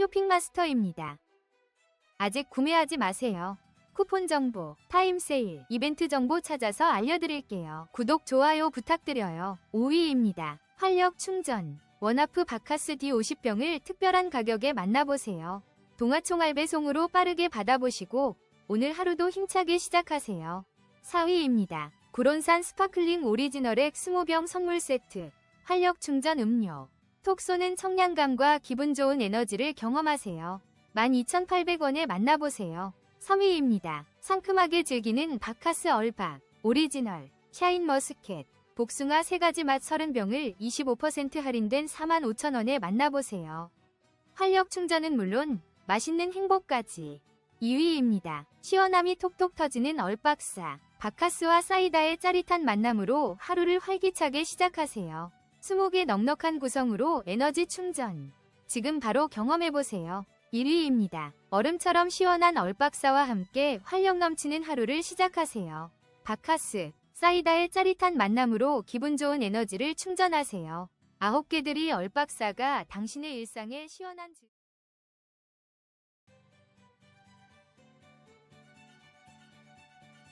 쇼핑마스터입니다. 아직 구매하지 마세요. 쿠폰 정보, 타임 세일, 이벤트 정보 찾아서 알려드릴게요. 구독, 좋아요 부탁드려요. 5위입니다. 활력 충전. 원아프 바카스 D50병을 특별한 가격에 만나보세요. 동아총알 배송으로 빠르게 받아보시고 오늘 하루도 힘차게 시작하세요. 4위입니다. 구론산 스파클링 오리지널 액 20병 선물 세트. 활력 충전 음료. 톡 쏘는 청량감과 기분 좋은 에너지를 경험하세요. 12,800원에 만나보세요. 3위입니다. 상큼하게 즐기는 바카스 얼박, 오리지널, 샤인 머스켓, 복숭아 3가지 맛 30병을 25% 할인된 45,000원에 만나보세요. 활력 충전은 물론 맛있는 행복까지. 2위입니다. 시원함이 톡톡 터지는 얼박사, 바카스와 사이다의 짜릿한 만남으로 하루를 활기차게 시작하세요. 20개 넉넉한 구성으로 에너지 충전. 지금 바로 경험해보세요. 1위입니다. 얼음처럼 시원한 얼박사와 함께 활력 넘치는 하루를 시작하세요. 바카스, 사이다의 짜릿한 만남으로 기분 좋은 에너지를 충전하세요. 아홉 개들이 얼박사가 당신의 일상에 시원한 즐...